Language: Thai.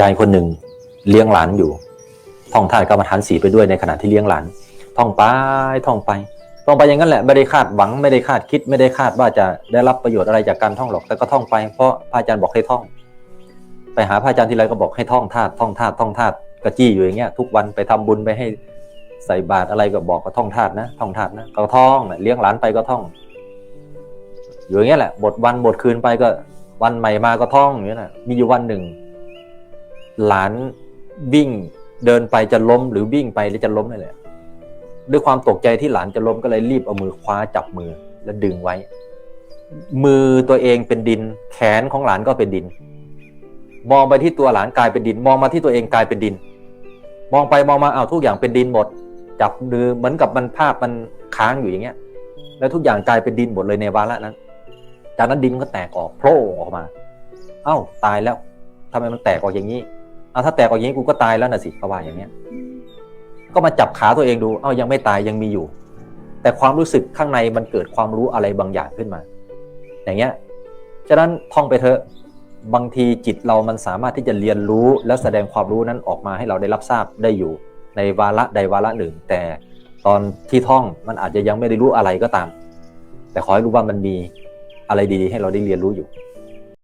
ยายคนหนึ่งเลี้ยงหลานอยู่ ท่องท่ากรรมฐานสีไปด้วยในขณะที่เลี้ยงหลาน ท่องไปท่องไปท่องไปอย่างนั้นแหละไม่ได้คาดหวังไม่ได้คาดคิดไม่ได้คาดว่าจะได้รับประโยชน์อะไรจากการท่องหรอกแต่ก็ท่องไปเพราะพระอาจารย์บอกให้ท่อง ไปหาพระอาจารย์ทีไรก็บอกให้ท่องธาตุท่องธาตุท่องธาตุกระจี้อยู่อย่างเงี้ยทุกวันไปทำบุญไปให้ใส่บาตรอะไรก็บอกก็ท่องธาตุนะท่องธาตุนะก็ท่องเลี้ยงหลานไปก็ท่อง อยู่อย่างเงี้ยแหละบทวันบทคืนไปก็วันใหม่มาก็ท่องอย่างเงี้ยนะมีอยู่วันหนึ่ง หลานวิ่งเดินไปจะล้มหรือวิ่งไปแล้วจะล้มนี่แหละด้วยความตกใจที่หลานจะล้มก็เลยรีบเอามือคว้าจับมือแล้วดึงไว้ มือตัวเองเป็นดิน แขนของหลานก็เป็นดิน มองไปที่ตัวหลานกลายเป็นดิน มองมาที่ตัวเองกลายเป็นดิน มองไปมองมาเอาวทุกอย่างเป็นดินหมด จับมือเหมือนกับมันภาพมันค้างอยู่อย่างเงี้ย แล้วทุกอย่างกลายเป็นดินหมดเลยในวาระนั้น จากนั้นดินก็แตกออกโผล่ออกมา เอ้าตายแล้วทำไมมันแตกออกอย่างนี้ เอาถ้าแตกออกอย่างนี้กูก็ตายแล้วนะสิเขาว่าอย่างเงี้ย ก็มาจับขาตัวเองดู เอ้ายังไม่ตายยังมีอยู่ แต่ความรู้สึกข้างในมันเกิดความรู้อะไรบางอย่างขึ้นมา อย่างเงี้ย ฉะนั้นท่องไปเถอะ บางทีจิตเรามันสามารถที่จะเรียนรู้และแสดงความรู้นั้นออกมาให้เราได้รับทราบได้อยู่ ในวาระใดวาระหนึ่ง แต่ตอนที่ท่องมันอาจจะยังไม่ได้รู้อะไรก็ตาม แต่ขอให้รู้ว่ามันมีอะไรดีๆ ให้เราได้เรียนรู้อยู่